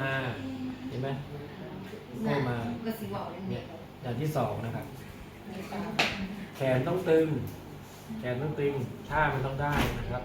มา เห็นไหมโค้งมาก็สิบอกเลยเนี่เนี่ยยอย่างที่สองนะครับ แขนต้องตึง แขนต้องตึงท่ามันต้องได้นะครับ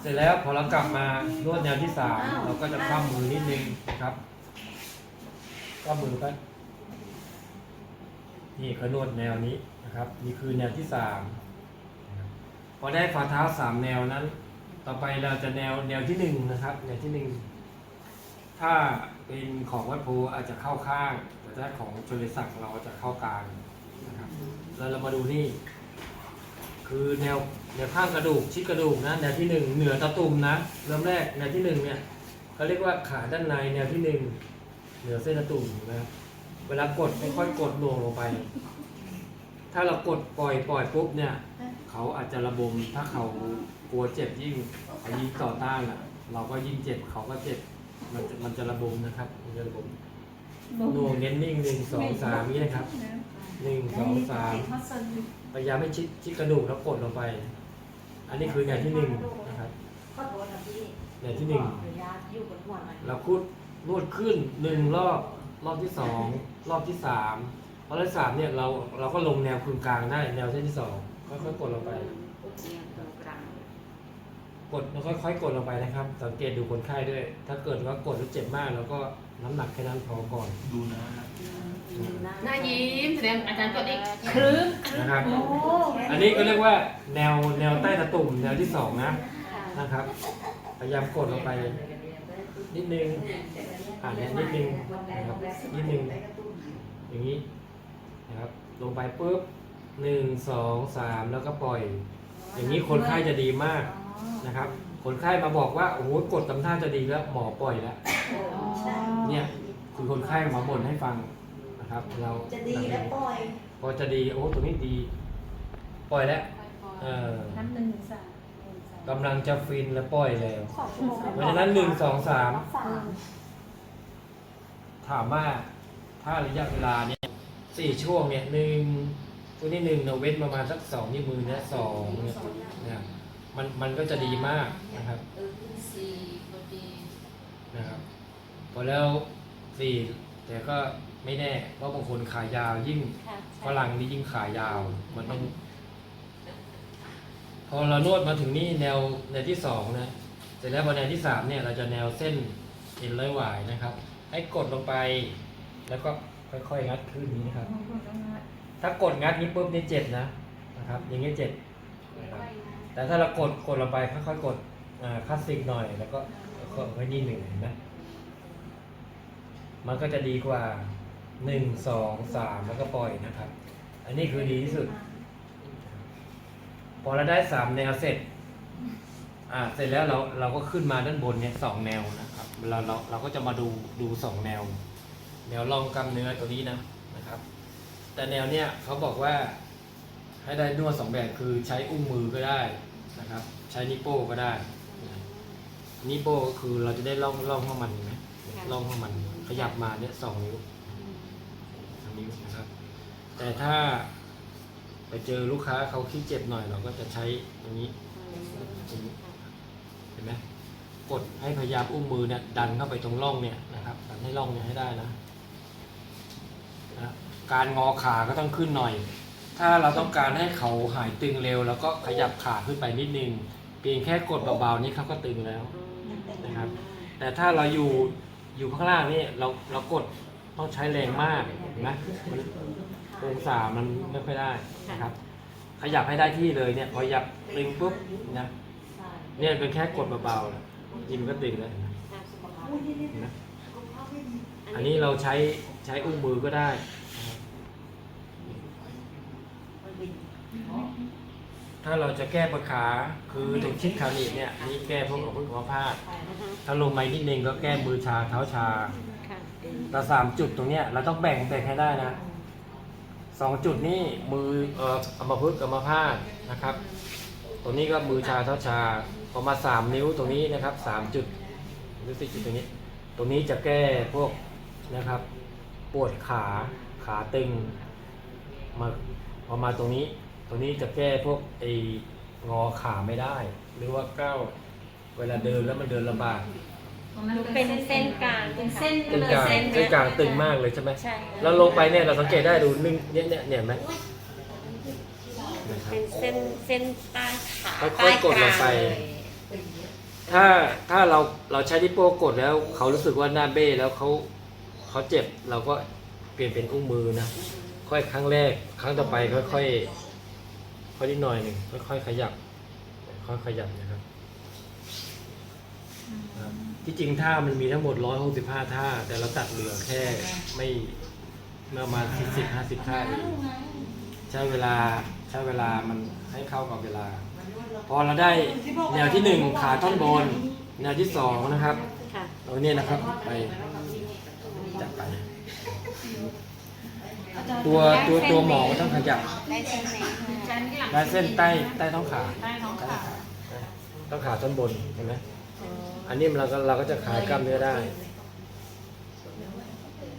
เสร็จแล้วพอเรากลับมานวดแนวที่สามเราก็จะคว่ำมือนิดนึงนะครับคว่ำมือไปนี่คือนวดแนวนี้นะครับ นี่คือแนวที่สามนะครับพอได้ฝ่าเท้าสามแนวนั้น ต่อไปเราจะแนวแนวที่หนึ่งนะครับ แนวที่หนึ่งถ้าเป็นของวัดโพอาจจะเข้าข้าง แต่ถ้าของชนลศักดิ์เราจะเข้ากลางนะครับแล้วเรามาดูนี่ คือแนวแนวข้างกระดูกชิดกระดูกนะแนวที่หนึ่งเหนือตะตุ่มนะเริ่มแรกแนวที่หนึ่งเนี่ยเขาเรียกว่าขาด้านในแนวที่หนึ่งเหนือเส้นตะตุ่มนะครับเวลากดค่อยๆกดลงลงไป ถ้าเรากดปล่อยปล่อยปุ๊บเนี่ย เขาอาจจะระบมถ้าเขา กลัวเจ็บยิ่งเขายิ่งต่อต้านอะ เราก็ยิ่งเจ็บเขาก็เจ็บ มันจะมันจะระบมนะครับมันจะระบมหน่วงเน้นนิ่งหนึ่งสองสามนี่นะครับหนึ่งสองสามพยายามให้ชิดชิดกระดูกแล้วกดลงไป อันนี้คือแนวที่หนึ่งนะครับขอโทษนะพี่แนวที่หนึ่งขออนุญาตอยู่บนหัวหน่อยเราคุดนวดขึ้นหนึ่งรอบรอบที่สองรอบที่สามพอรอบที่สามเนี่ยเราเราก็ลงแนวคืนกลางได้แนวเส้นที่สองค่อยๆกดลงไป เนี่ยตรงกลาง กดแล้วค่อยๆกดลงไปนะครับ สังเกตดูคนไข้ด้วย ถ้าเกิดว่ากดแล้วเจ็บมากแล้วก็น้ำหนักแค่นั้นพอก่อนดูนะหน้ายิ้มแสดงอาจารย์กดอีกครึ้มนะครับ โอ้อันนี้ก็เรียกว่าแนวแนวใต้ตะตุ่มแนวที่สองนะนะครับ พยายามกดลงไป นิดนึงอ่านเนี่ยนิดนึงนะครับนิดนึงอย่างนี้นะครับลงไปปุ๊บหนึ่งสองสามแล้วก็ปล่อย อย่างนี้คนไข้จะดีมาก นะครับ คนไข้มาบอกว่า โอ้โหกดตำท่าจะดีแล้ว หมอปล่อยแล้วเนี่ยคือคนไข้มาบ่นให้ฟังนะครับ เราจะดีแล้วปล่อย พอจะดี โอ้ตรงนี้ดี ปล่อยแล้ว เออน้ำหนึ่งสามกำลังจะฟินแล้วปล่อยแล้วขอบคุณเพราะฉะนั้นหนึ่งสองสามสาม ถามว่าถ้าระยะเวลาเนี่ยสี่ช่วงเนี่ยหนึ่งช่วงที่หนึ่งเราเว้นประมาณสักสองนิ้วมือนะสองเนี่ยนะ มันมันก็จะดีมากนะครับสี่พอดีนะครับพอแล้วสี่แต่ก็ไม่แน่เพราะบางคนขายาวยิ่งฝรั่งนี่ยิ่งขายาว มันต้อง พอเรานวดมาถึงนี่แนวแนวที่สองนะเสร็จแล้วพอแนวที่สามเนี่ยเราจะแนวเส้นเอ็นร้อยหวายนะครับ ให้กดลงไป แล้วก็ค่อยๆงัดขึ้นนี้นะครับ ถ้ากดงัดนี้ปุ๊บนี่เจ็บนะนะครับ อย่างนี้เจ็บนะครับ แต่ถ้าเรากดกดลงไปค่อยๆกดคลาสสิกหน่อย แล้วก็ก็ไว้นี่หนึ่งเห็นไหมมันก็จะดีกว่าหนึ่งสองสามแล้วก็ปล่อยนะครับ อันนี้คือดีที่สุด พอเราได้สามแนวเสร็จ อ่าเสร็จแล้วเราเราก็ขึ้นมาด้านบนเนี่ยสองแนวนะครับเราเราเราก็จะมาดูดูสองแนว แนวรองกล้ามเนื้อตัวนี้นะนะครับ แต่แนวเนี้ยเขาบอกว่า ให้ได้นวดสองแบบคือใช้อุ้งมือก็ได้นะครับ ใช้นิ้วโป้ก็ได้นิ้วโป้ก็คือเราจะได้ล่องล่องข้างมันเห็นไหมล่องข้างมันขยับมาเนี่ยสองนิ้วสองนิ้วนะครับ แต่ถ้าไปเจอลูกค้าเขาขี้เจ็บหน่อยเราก็จะใช้ตรงนี้ตรงนี้เห็นไหมกดให้พยายามอุ้งมือเนี่ยดันเข้าไปตรงร่องเนี่ยนะครับดันให้ร่องเนี่ยให้ได้นะนะการงอขาก็ต้องขึ้นหน่อย ถ้าเราต้องการให้เขาหายตึงเร็ว แล้วก็ขยับขาขึ้นไปนิดนึง เพียงแค่กดเบาๆนี่เขาก็ตึงแล้วนะครับ แต่ถ้าเราอยู่อยู่ข้างล่างนี่เราเรากดต้องใช้แรงมากเห็นไหมมันองศามันไม่ค่อยได้นะครับ ขยับให้ได้ที่เลยเนี่ยพอขยับตึงปุ๊บนะเนี่ยเป็นแค่กดเบาๆยิ้มก็ตึงแล้วนไหมเห็นไหมอันนี้เราใช้ใช้อุ้งมือก็ได้ ถ้าเราจะแก้ปัญหาคือตรงชิดขาหนีบเนี่ยอันนี่แก้พวกของพึ่งของผ้าถ้าลงไปนิดนึงก็แก้มือชาเท้าชาแต่สามจุดตรงเนี้ยเราต้องแบ่งแบ่งให้ได้นะสองจุดนี้มือเอ่อเอามาพึ่งกับมาผ้าดนะครับ ตรงนี้ก็มือชาเท้าชาพอมาสามนิ้วตรงนี้นะครับสามจุดรู้สึกจุดตรงนี้ ตรงนี้จะแก้พวกนะครับปวดขาขาตึงมาพอมาตรงนี้ ตรงนี้จะแก้พวกไอ้งอขาไม่ได้ หรือว่าก้าวเวลาเดินแล้วมันเดินลำบากเป็นเส้นกลางเป็นเส้นเส้นกลางเส้นกลางตึงมากเลยใช่ไหมใช่เราลงไปเนี่ยเราสังเกตได้ดูนึ่งเนี่ยเนี่ยเนี่ยเห็นไหมนะครับเป็นเส้นเส้นใต้ขาค่อยๆกดลงไป ถ้าถ้าเราเราใช้ที่โป้กดแล้ว เขารู้สึกว่าหน้าเบ้แล้วเขาเขาเจ็บเราก็เปลี่ยนเป็นอุ้งมือนะค่อยครั้งแรก ครั้งต่อไปค่อยๆ ค่อยค่อยนิดหน่อยหนึ่งค่อยๆขยับ ค่อยขยับนะครับครับ ที่จริงท่ามันมีทั้งหมด 165 ท่า แต่เราตัดเหลือแค่ไม่ประมาณ40 50 ท่าเองใช้เวลาใช้เวลามันให้เข้ากับเวลา พอเราได้แนวที่หนึ่งขาท่อนบน แนวที่สองนะครับค่ะเอาเนี่ยนะครับไปจับไป ตัวตัวตัวหมอก็ต้องขยับได้เส้นไหนได้เส้นใต้ใต้ท้องขาใต้ท้องขาต้องขาท่อนบนเห็นไหมอันนี้เราก็เราก็จะขายกล้ามเนื้อได้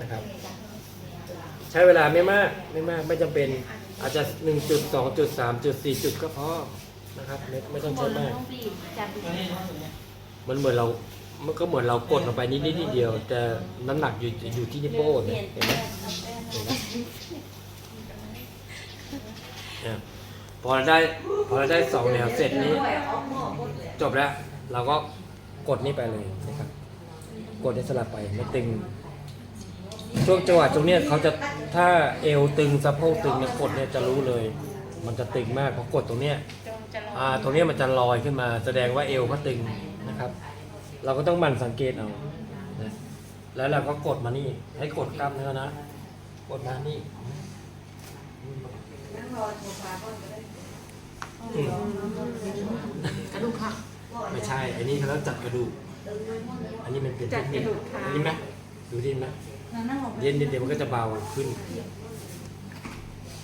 นะครับ ใช้เวลาไม่มากไม่มากไม่จำเป็นอาจจะหนึ่งจุดสองจุดสามจุดสี่จุดก็พอนะครับไม่ไม่ต้องใช้มากจับมันเหมือนเรามันก็เหมือนเรากดลงไปนิดนิดนิดเดียว แต่น้ำหนักอยู่อยู่ที่นิ้วโป้งเนี่ยเห็นไหม เนี่ยพอเราได้พอเราได้สองแนวเสร็จนี้ จบแล้ว เราก็กดนี่ไปเลยนะครับ กดให้สลับไปไม่ตึง ช่วงจังหวะตรงเนี้ยเขาจะถ้าเอวตึงสะโพกตึงเนี่ยกดเนี่ยจะรู้เลย มันจะตึงมากเพราะกดตรงเนี้ยอ่าตรงเนี้ยมันจะลอยขึ้นมา แสดงว่าเอวเขาตึงนะครับ เราก็ต้องหมั่นสังเกตเอานะแล้วเราก็กดมานี่ให้กดกล้ามเนื้อนะ กดมานี่อืมกระดูกค่ะไม่ใช่ อันนี้เขาเรียกจัดกระดูก อันนี้มันเป็นเทคนิคอันนี้ไหมดูดิไหมเย็นเดี๋ยวมันก็จะเบาขึ้น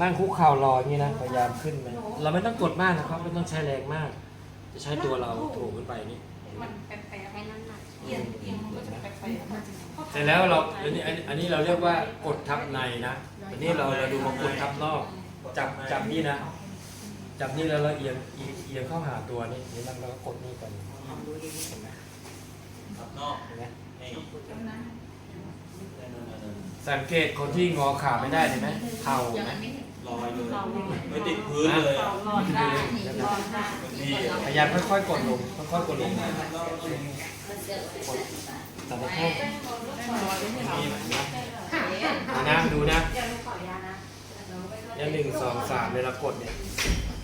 นั่งคุกเข่ารออย่างนี้นะ พยายามขึ้นไหมเราไม่ต้องกดมากนะครับ ไม่ต้องใช้แรงมาก จะใช้ตัวเราถูกขึ้นไปนี่ ให้น้ำหนักเสร็จแล้วเราอันนี้อันนี้อันนี้เราเรียกว่ากดทับในนะอันนี้เราเราดูมากดทับนอก จับจับนี่นะ จับนี่แล้วเราเอียงเอียงเข้าหาตัวนี่นี่แล้วเราก็กดนี่กันเห็นไหมครับนอกเห็นไหมนี่สังเกตคนที่งอขาไม่ได้เห็นไหมเข่าไหม ลอยเลยไม่ติดพื้นเลยอะหลอดได้ดีอะพยายามค่อยๆกดลงค่อยๆกดลงกดตัดสะโพกนี่นะอะนะดูนะเนี่ยหนึ่งสองสามเวลากดเนี่ย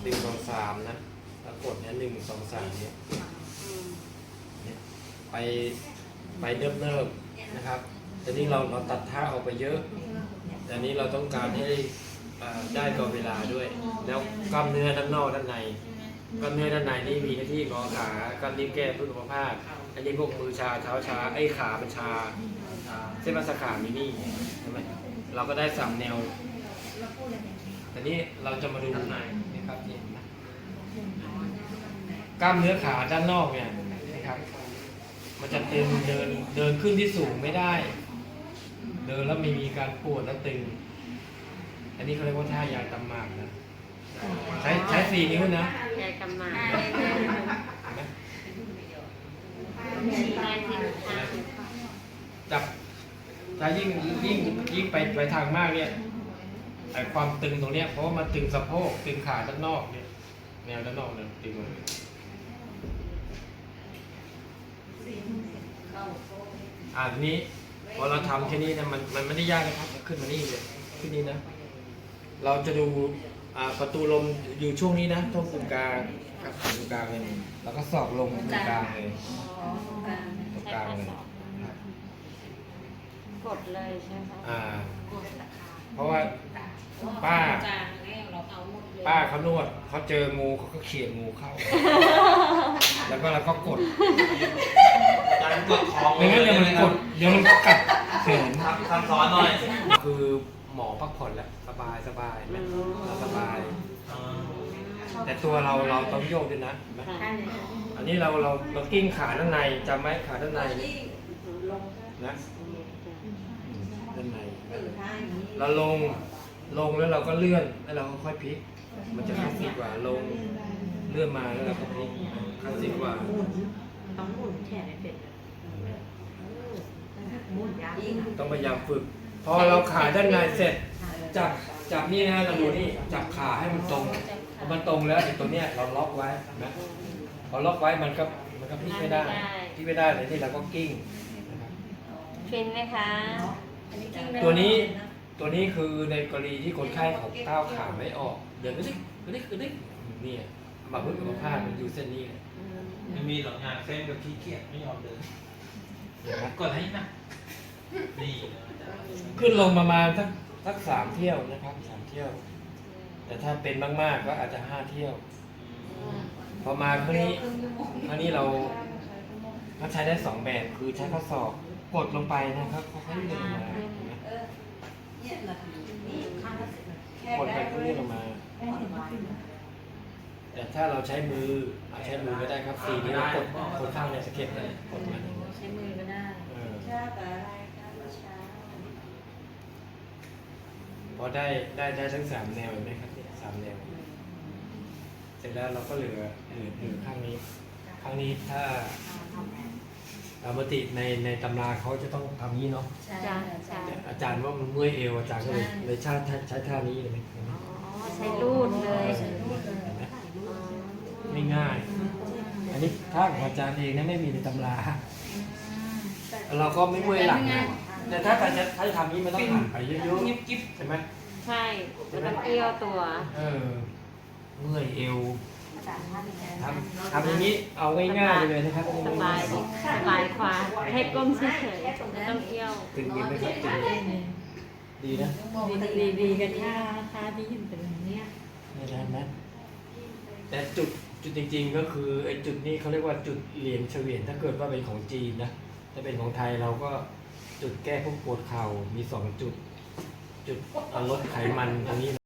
หนึ่งสองสามนะแล้วกดเนี่ยหนึ่งสองสามเนี่ยเนี่ยไปไปเนิบๆนะครับแต่นี้เราเราตัดท่าออกไปเยอะ แต่นี้เราต้องการให้อ่า ได้กับเวลาด้วย แล้วกล้ามเนื้อด้านนอกด้านในกล้ามเนื้อด้านในนี่มีหน้าที่งอขากล้ามเนื้อแก้เพื่อสุขภาพอันนี้พวกมือชาเท้าชาไอ้ขามันชาอ่าเส้นประสาทขามีนี่ใช่ไหมเราก็ได้สามแนวแต่นี้เราจะมาดูในนะครับนี่เห็นไหมกล้ามเนื้อขาด้านนอกเนี่ยนะครับ มันจะตึงเดินเดินขึ้นที่สูงไม่ได้ เดินแล้วไม่มีการปวดและตึง อันนี้เขาเรียกว่าท่ายาตำหมากนะ ใช้ใช้สี่นิ้วนะยายกำมาเห็นไหมชี้ได้ที่ทางจับถ้ายิ่งยิ่งยิ่งไปไปทางมากเนี่ยไอความตึงตรงเนี้ยเพราะว่ามันตึงสะโพกตึงขาด้านนอกเนี่ยแนวด้านนอกเนี่ยตึงเลยอ่าทีนี้พอเราทำแค่นี้เนี่ยมันมันไม่ได้ยากนะครับขึ้นมานี่เลยขึ้นนี้นะ เราจะดูอ่าประตูลมอยู่ช่วงนี้นะช่วงตรงกลางครับตรงกลางเลยแล้วก็สอบลงตรงกลางเลยตรงกลางเลยครับกดเลยใช่ไหมอ่าเพราะว่าป้าป้าเขานวดเขาเจองูเขาก็เขี่ยงูเข้า แล้วก็เราก็กดอาจารย์กดคองไม่งั้นเดี๋ยวมันกดเดี๋ยวมันกัดแขนทำทำซ้อนหน่อยคือ หมอพักผ่อนแล้วสบายสบายไหมเราสบายอ่าแต่ตัวเราเราต้องโยกด้วยนะเห็นไหมค่ะอันนี้เราเราเรากิ้งขาด้านในจำไหมขาด้านในนะด้านในเราลงลงแล้วเราก็เลื่อนแล้วเราก็ค่อยพลิก มันจะคลาสสิกกว่าลงเลื่อนมาแล้วเราก็พลิกคลาสสิกกว่า ต้องหมุนแขนให้เป็นเลยหมุนยากยิ่ง ต้องพยายามฝึก พอเราขาด้านในเสร็จ จับจับนี่นะเราดูนี่จับขาให้มันตรงพอมันตรงแล้วไอ้ตัวเนี้ยเราล็อกไว้นะพอล็อกไว้มันก็มันก็พลิกไม่ได้พลิกไม่ได้เลยนี่เราก็กิ้งนะครับฟินไหมคะตัวนี้ตัวนี้คือในกรณีที่คนไข้เขาก้าวขาไม่ออกเดี๋ยวก็ดิกก็ดิกก็ดิกนี่มาพึ่งอัมพาตมันอยู่เส้นนี้เลยไม่มีหรอกงานเส้นกับขี้เกียจไม่ยอมเดินเห็นไหมกดให้นะนี่นะอาจารย์ ขึ้นลงประมาณสักสักสามเที่ยวนะครับสามเที่ยว แต่ถ้าเป็นมากๆก็อาจจะห้าเที่ยว พอมาครั้งนี้ครั้งนี้เราเราใช้ได้สองแบบคือใช้ข้อศอกกดลงไปนะครับค่อยๆเลื่อนลงมาเห็นไหมเนี่ยนาทีนี่ข้างละสิบแค่กดไปเลื่อนลงมาหมุนไว้แต่ถ้าเราใช้มือเอาใช้มือก็ได้ครับสี่นิ้วกดกดข้างในสเก็ตเลยกดมันใช้มือก็ได้เออชากับอะไรครับเมื่อเช้าพอได้ได้ได้ทั้งสามแนวเห็นไหมครับเนี่ยสามแนว เสร็จแล้วเราก็เหลือเหลือเหลือข้างนี้ ข้างนี้ถ้าตามปกติในในตำราเขาจะต้องทำนี้เนาะใช่จ้าจ้าแต่อาจารย์ว่ามันเมื่อยเอวอาจารย์ก็เลยเลยใช้ใช้ใช้ท่านี้เลยไหมเห็นไหมอ๋อใช้รูดเลยใช้รูดเลยเห็นไหมอ๋อไม่ง่าย อันนี้ท่าของอาจารย์เองนะไม่มีในตำรา เราก็ไม่เมื่อยหลังนะ แต่ถ้าใครจะใช้ทำนี้มันต้องหันไปเยอะๆกิ๊บๆใช่ไหมใช่มันต้องเอี้ยวตัวเออเมื่อยเอวอาจารย์ท่านยังไงทำทำอย่างนี้เอาง่ายๆเลยนะครับสบายดิสบายกว่าให้ก้มเฉยๆไม่ต้องเอี้ยวตึงดีไหมครับตึงดีนะดีดีดีกันท่าท่าที่เห็นเป็นเนี้ยไม่ได้นะแต่จุดจุดจริง ๆ ก็คือไอ้จุดนี้เขาเรียกว่าจุดเหรียญเฉวียนถ้าเกิดว่าเป็นของจีนนะถ้าเป็นของไทยเราก็ จุดแก้พวกปวดเข่ามีสองจุด จุดลดไขมันตรงนี้